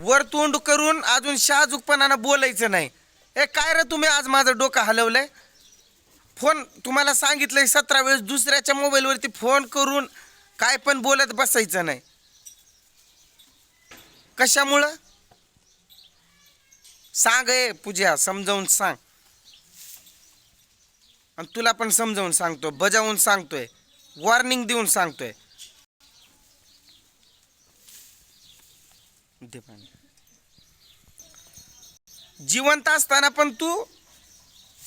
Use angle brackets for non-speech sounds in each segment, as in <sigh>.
वर तोंड करून अजून शाजूकपणानं बोलायचं नाही. ए काय रे तुम्ही आज माझं डोकं हलवलंय? फोन तुम्हाला सांगितलंय सतरा वेळेस दुसऱ्याच्या मोबाईलवरती फोन करून काय पण बोलत बसायचं नाही. कशामुळं? सांग ए पूजा समजावून सांग. आणि तुला पण समजावून सांगतो बजावून सांगतोय वॉर्निंग देऊन सांगतोय. दे पाणी. जिवंत असताना पण तू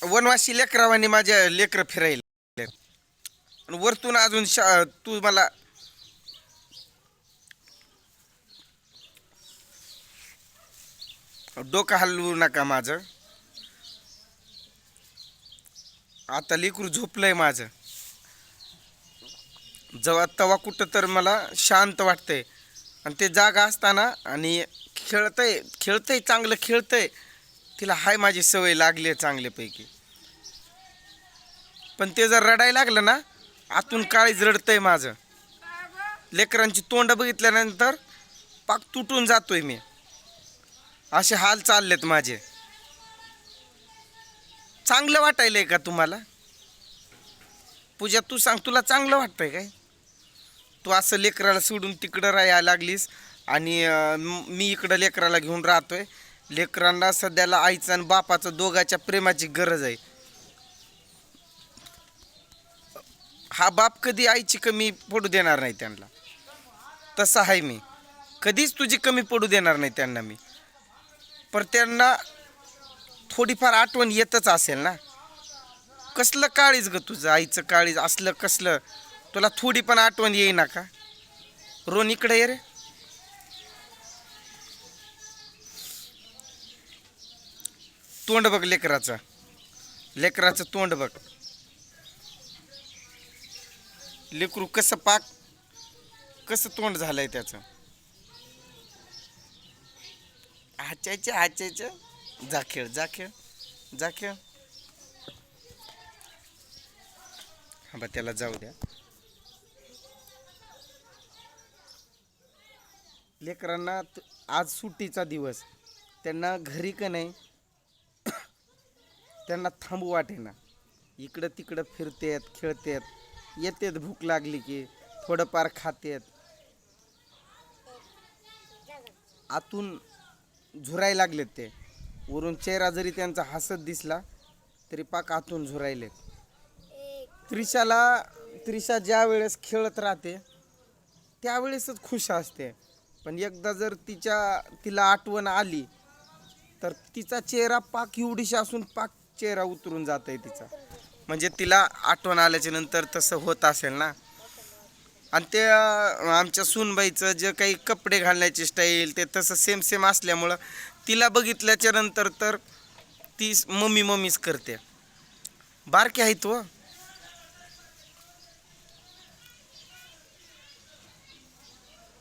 वनवासी लेकरावानी माझ्या लेकर फिरायला. आणि वरतून अजून शा तू मला डोकं हलवू नका माझं. आता लेकरू झोपलंय माझं. जेव्हा तवा कुठं तर मला शांत वाटतंय. आणि ते जागा असताना आणि खेळतंय खेळतंय चांगलं खेळतंय तिला हाय माझी सवय लागली आहे चांगल्यापैकी. पण ते जर रडायला लागलं ना आतून काळीच रडतंय माझं. लेकरांची तोंड बघितल्यानंतर पाक तुटून जातोय मी. असे हाल चाललेत माझे. चांगलं वाटायलंय का तुम्हाला? पूजा तू सांग तुला चांगलं वाटतंय काय? तू असं लेकराला सोडून तिकडं राहायला लागलीस आणि मी इकडं लेकराला घेऊन राहतोय. लेकरांना सध्याला आईचं आणि बापाचं दोघाच्या प्रेमाची गरज आहे. हा बाप कधी आईची कमी पडू देणार नाही त्यांना. तसं आहे मी. कधीच तुझी कमी पडू देणार नाही त्यांना मी. पण त्यांना थोडीफार आठवण येतच असेल ना. कसलं काळीज ग तुझं आईचं काळीज असलं कसलं तुला थोडी पण आठवण येईना का? रोन इकडे ये रे. तोंड बघ लेकराचं. लेकराचं तोंड बघ. लेकरू कसं पाक कसं तोंड झालंय त्याचं? हाचायचं हाचायचं जा खेळ जा खेळ जा खेळ. हा बा त्याला जाऊ द्या. लेकरांना आज सुट्टीचा दिवस. त्यांना घरी का नाही <coughs> त्यांना थांबू वाटेना. इकडं तिकडं फिरतेत खेळतेत. येतेत भूक लागली की थोडंफार खातेत. आतून झुराय लागलेत ते. वरून चेहरा जरी त्यांचा हसत दिसला तरी पाक आतून झुरायलेत. त्रिशाला त्रिशा ज्या वेळेस खेळत राहते त्यावेळेसच खुश असते. पण एकदा जर तिच्या तिला आठवण आली तर तिचा चेहरा पाक एवढीशी असून पाक चेहरा उतरून जात आहे तिचा. म्हणजे तिला आठवण आल्याच्यानंतर तसं होत असेल ना. आणि ते आमच्या सूनबाईचं जे काही कपडे घालण्याची स्टाईल ते तसं सेम सेम असल्यामुळं तिला बघितल्याच्या नंतर तर ती मम्मी मम्मीच करते. बारकी आहे व हो.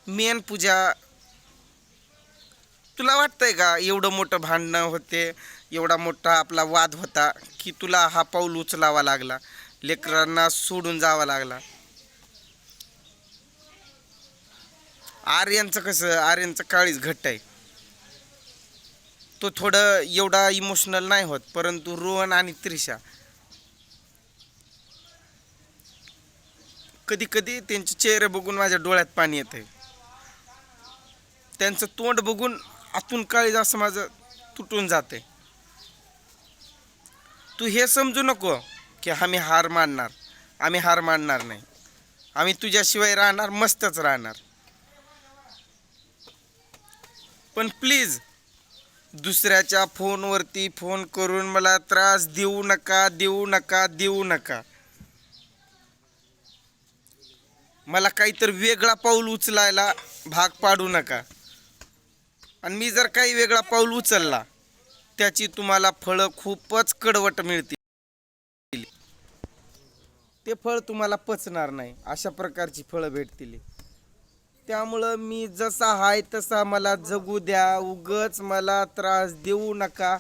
मेन पूजा. तुला वाटतंय का एवढं मोठं भांडणं होते एवढा मोठा आपला वाद होता की तुला हा पाऊल उचलावा लागला लेकरांना सोडून जावा लागला? आर्यनचं कसं आर्यनचं काळीच घट्ट आहे. तो थोडं एवढा इमोशनल नाही होत परंतु रोहन आणि त्रिशा. कधी कधी त्यांचे चेहरे बघून माझ्या डोळ्यात पाणी येते त्यांचं तोंड बघून आतून काळी असं माझं तुटून जाते. तू हे समजू नको की आम्ही हार मानणार. आम्ही हार मानणार नाही. आम्ही तुझ्याशिवाय राहणार मस्तच राहणार. पण प्लीज दुसऱ्याच्या फोनवरती फोन करून मला त्रास देऊ नका देऊ नका देऊ नका. मला काहीतरी वेगळा पाऊल उचलायला भाग पाडू नका. आणि मी जर काही वेगळा पाऊल उचलला त्याची तुम्हाला फळं खूपच कडवट मिळतील. ते फळ तुम्हाला पचणार नाही अशा प्रकारची फळं भेटतील. त्यामुळं मी जसा आहे तसा मला जगू द्या उगच मला त्रास देऊ नका.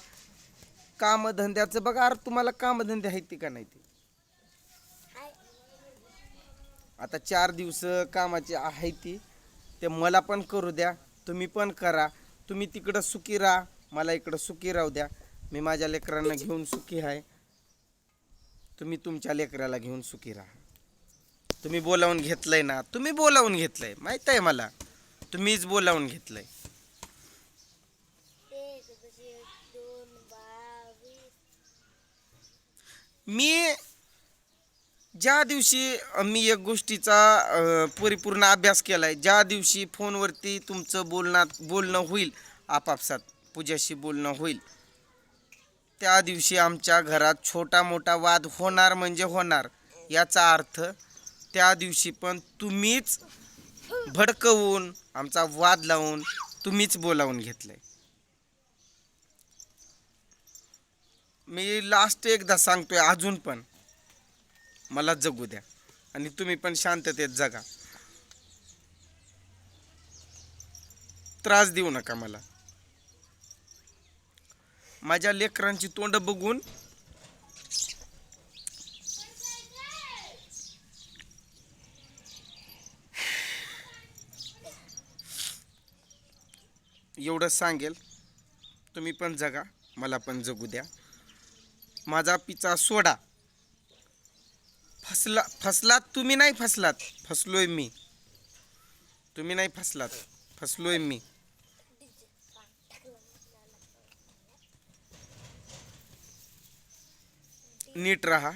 कामधंद्याचं बघा अरे तुम्हाला कामधंदे आहेत का नाही ते? आता चार दिवस कामाचे आहे ती ते मला पण करू द्या तुम्ही पण करा. तुम्ही तिकडं सुखी राहा मला इकडं सुखी राहू द्या. मी माझ्या लेकरांना घेऊन सुखी आहे. तुम्ही तुमच्या लेकराला घेऊन सुखी राहा. तुम्ही बोलावून घेतलंय ना तुम्ही बोलावून घेतलंय. माहीत आहे मला. तुम्हीच बोलावून घेतलंय. मी ज्या दिवशी मी एक गोष्टीचा परिपूर्ण अभ्यास केला आहे ज्या दिवशी फोनवरती तुमचं बोलणं बोलणं होईल आपापसात पूजाशी बोलणं होईल त्या दिवशी आमच्या घरात छोटा मोठा वाद होणार म्हणजे होणार याचा अर्थ त्या दिवशी पण तुम्हीच भडकवून आमचा वाद लावून तुम्हीच बोलावून घेतलंय. मी लास्ट एकदा सांगतोय अजून पण. मला जगू द्या. आणि तुम्ही पण शांततेत जगा. त्रास देऊ नका मला. माझ्या लेकरांची तोंड बघून एवढं सांगेल तुम्ही पण जगा मला पण जगू द्या. माझा पिचा सोडा. फसला फसलात तुम्ही नाही फसलात. फसलोय मी. तुम्ही नाही फसलात. फसलोय मी. नीट राहा.